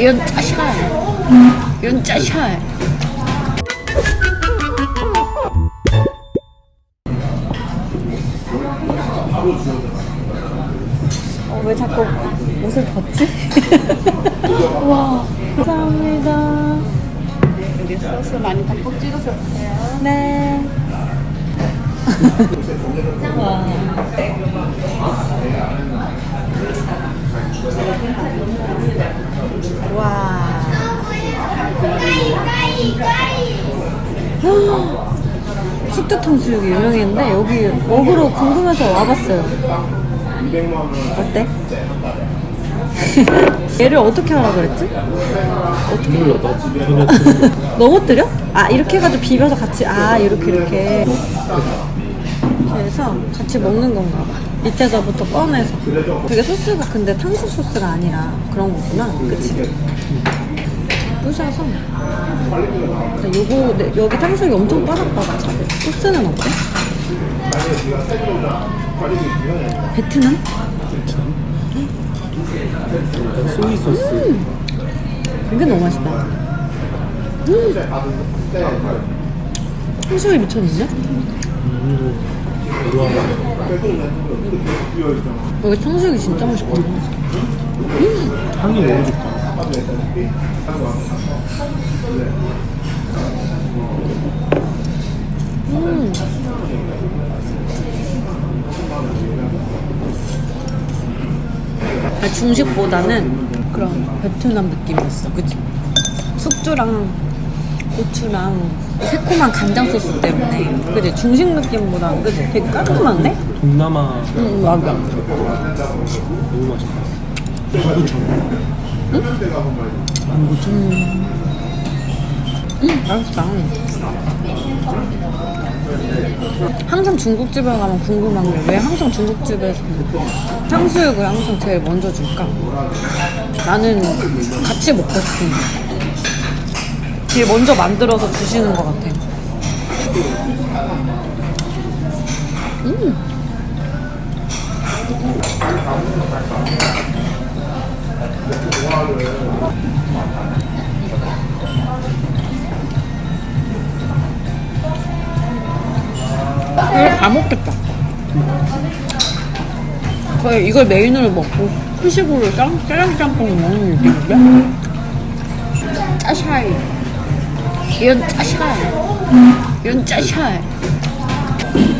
이런 짜샤. 이런 짜샤. 어, 왜 자꾸 옷을 벗지? 와, 감사합니다. 여기 소스 많이 듬뿍 찍어서 주세요. 네. 와. 와. 숙주 탕수육이 유명했는데 여기 먹으러 궁금해서 와봤어요. 어때? 얘를 어떻게 하라 그랬지? 몰라 나 넘어뜨려? 아 이렇게 해가지고 비벼서 같이 아 이렇게 이렇게 이렇게 해서 같이 먹는 건가 봐 밑에서부터 꺼내서 그게 소스가 근데 탕수육 소스가 아니라 그런 거구나 그치? 부셔서 근데 요거 네, 여기 탕수육이 엄청 바삭바삭 소스는 어때? 베트남? 소이 소스 이게 너무 맛있다 음. 탕수육이 미쳤는데? 우와 여기 탕수육이 진짜 맛있거든 향이 너무 좋다 음. 아, 중식보다는 그런 베트남 느낌이 있어, 그치? 숙주랑 고추랑 새콤한 간장 소스 때문에, 그치? 중식 느낌보다는, 그치? 되게 깔끔한데? 동남아 응, 맞아. 너무 맛있다 19,000원 응? 19,000원 음, 맛있다. 항상 중국집에 가면 궁금한 게 왜 항상 중국집에서 탕수육을 항상 제일 먼저 줄까? 나는 같이 먹고 싶은데. 제일 먼저 만들어서 주시는 것 같아. 음. 이거 다 먹겠다. 거의 이걸 메인으로 먹고 후식으로 짱, 짜장 짬뽕 먹는 느낌인데? 짜샤이. 이런 짜샤. 이런 짜샤. 이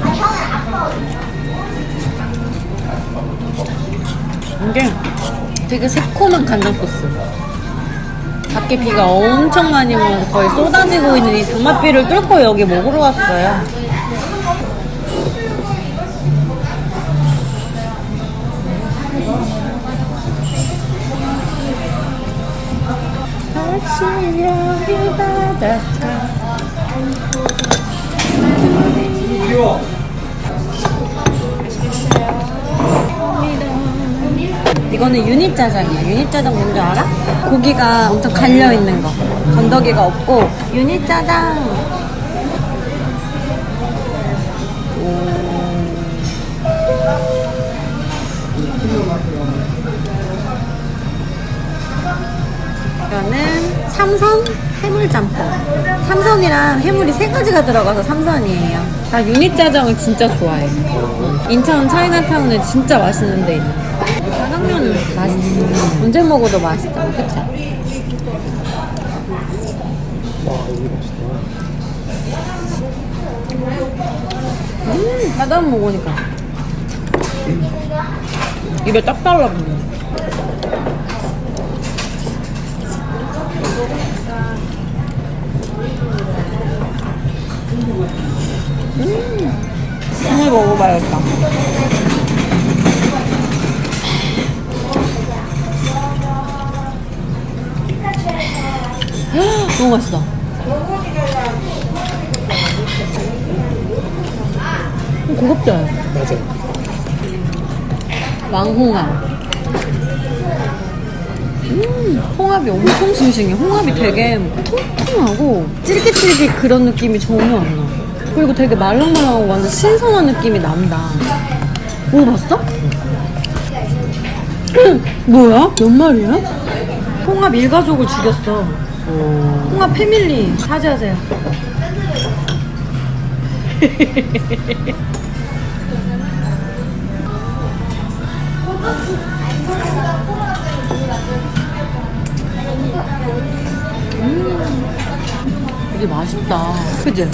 게 되게 새콤한 간장 소스. 밖에 비가 엄청 많이 오면서 거의 쏟아지고 있는 이 장맛비를 뚫고 여기 먹으러 왔어요. 다시 여기 바닷가 이거는 유니 짜장이야. 유니 짜장 뭔지 알아? 고기가 엄청 갈려 있는 거. 건더기가 없고 유니 짜장. 이거는 삼선 해물짬뽕. 삼선이랑 해물이 세 가지가 들어가서 삼선이에요. 나 유니 짜장을 진짜 좋아해. 인천 차이나타운에 진짜 맛있는 데 있는. 맛있지. 언제 먹어도 맛있잖아. 그치? 와 여기 맛있다 음, 짜장 먹으니까. 입에 딱 달라붙네. 음, 한번 먹어봐야겠다. 너무 맛있어. 고급져. 맞아 왕홍합. 음, 홍합이 엄청 싱싱해. 홍합이 되게 통통하고 찔깃찔깃 그런 느낌이 전혀 안 나. 그리고 되게 말랑말랑하고 완전 신선한 느낌이 난다. 먹어봤어? 음, 뭐야? 몇 마리야? 홍합 일가족을 죽였어. 홍합 패밀리 사죄하세요. 음, 되게 맛있다. 그지?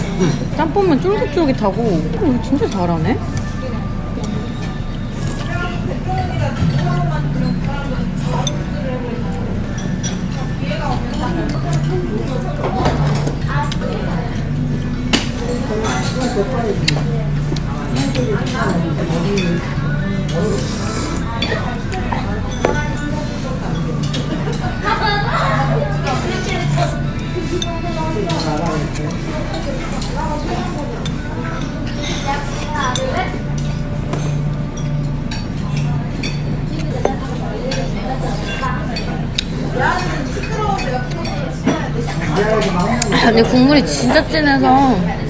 짬뽕면 쫄깃쫄깃하고 어, 이거 진짜 잘하네. 근데 국물이 진짜 진해서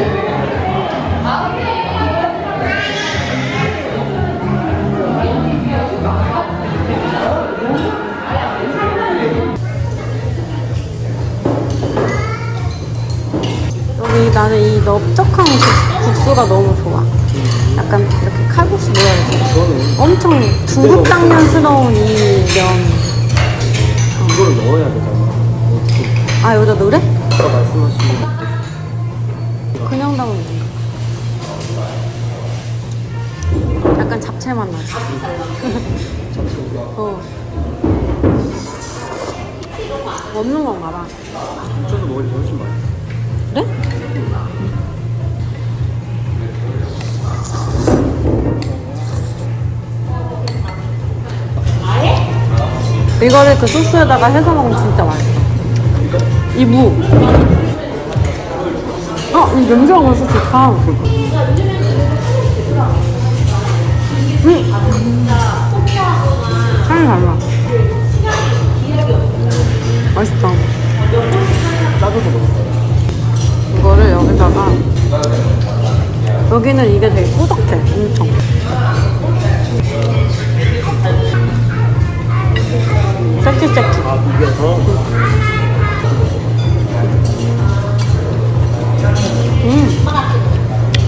여기 국- 국수가 너무 좋아. 약간 이렇게 칼국수 뭐라 그러지? 엄청 중국 당면스러운 이 면. 이거를 넣어야 되잖아. 어떻게 아 여기다 노래? 아까 말씀하신 그냥 담으면 된다. 약간 잡채 맛 나지? 어. 없는 건가 봐. 붙여서 먹으니 훨씬 맛있어. 그래? 이거를 그 소스에다가 해서 먹으면 진짜 맛있어. 이 무. 어, 이 냄새가 벌써 좋다. 음. 향이 달라. 맛있다. 이거를 여기다가 여기는 이게 되게 꾸덕해 엄청 짝짓짝짓 아, 비벼서? 음.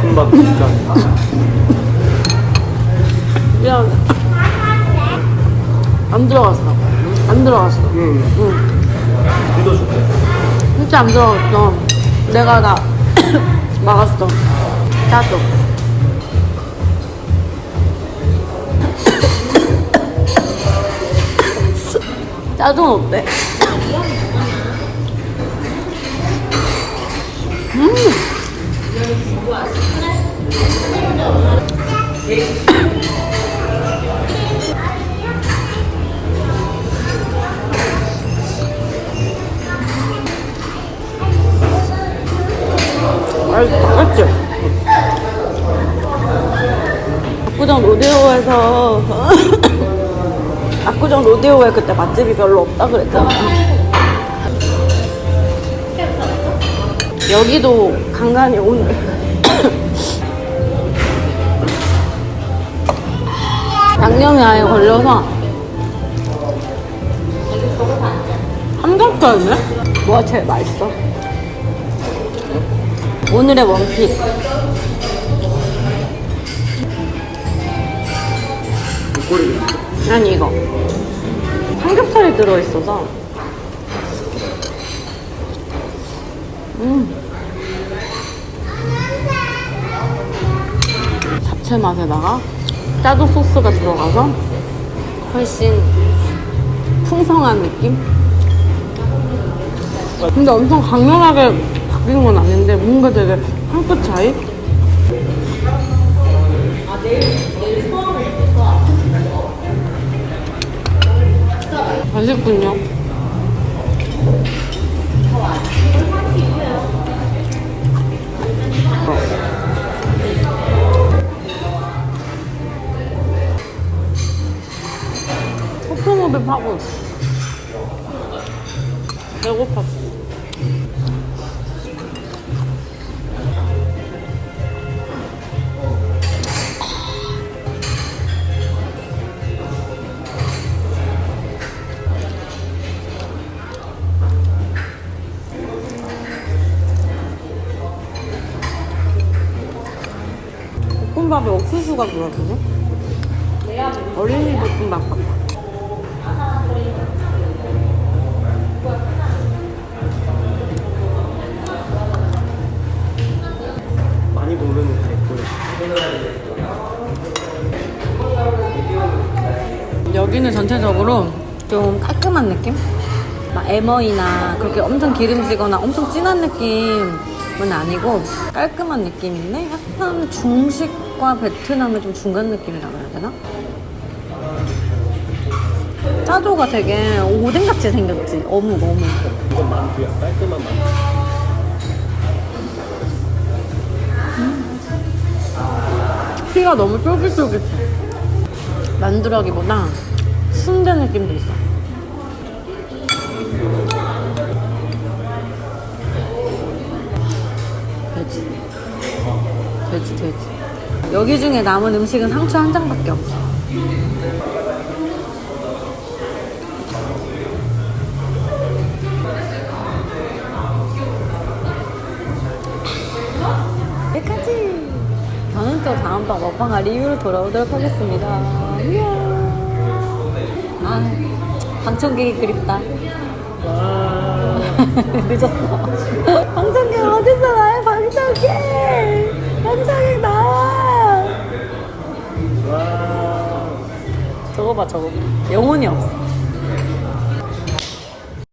금방 진짜. 미안 안 들어갔어 안 들어갔어 응. 응 믿어줄게. 진짜 안 들어갔어 내가 다 막았어 짜도 짜조는 어때? 맛있다 맞지? 압구정 로데오에서 압구정 로데오에 그때 맛집이 별로 없다 그랬잖아 여기도 간간히 오늘 양념이 아예 걸려서 삼겹살이네? 뭐가 제일 맛있어? 오늘의 원픽 목걸이 아니 이거 삼겹살이 들어있어서 음 잡채 맛에다가 짜조 소스가 들어가서 훨씬 풍성한 느낌? 근데 엄청 강렬하게 바뀐 건 아닌데 뭔가 되게 한 끗 차이? 맛있군요. 소프모드 파군. 배고팠어. 볶음밥에 옥수수가 들어가거든? 어린이 볶음밥 같아. 많이 모르는. 여기는 전체적으로 좀 깔끔한 느낌? 막 에머이나 그렇게 엄청 기름지거나 엄청 진한 느낌 은 아니고 깔끔한 느낌인데 약간 중식과 베트남의 좀 중간 느낌이라고 해야 되나? 짜조가 되게 오뎅같이 생겼지 어묵 어묵 이건 만두야. 깔끔한 만두. 피가 너무 쫄깃쫄깃해 만두라기보다 순대 느낌도 있어 여기 중에 남은 음식은 상추 한 장밖에 없어. 여기까지. 저는 또 다음번 먹방과 리뷰로 돌아오도록 하겠습니다. 이야 아 방청객이 그립다. 늦었어. 방청객 어딨어 나의 방청객! 방청객 나와 와. 저거 봐 저거. 영혼이 없어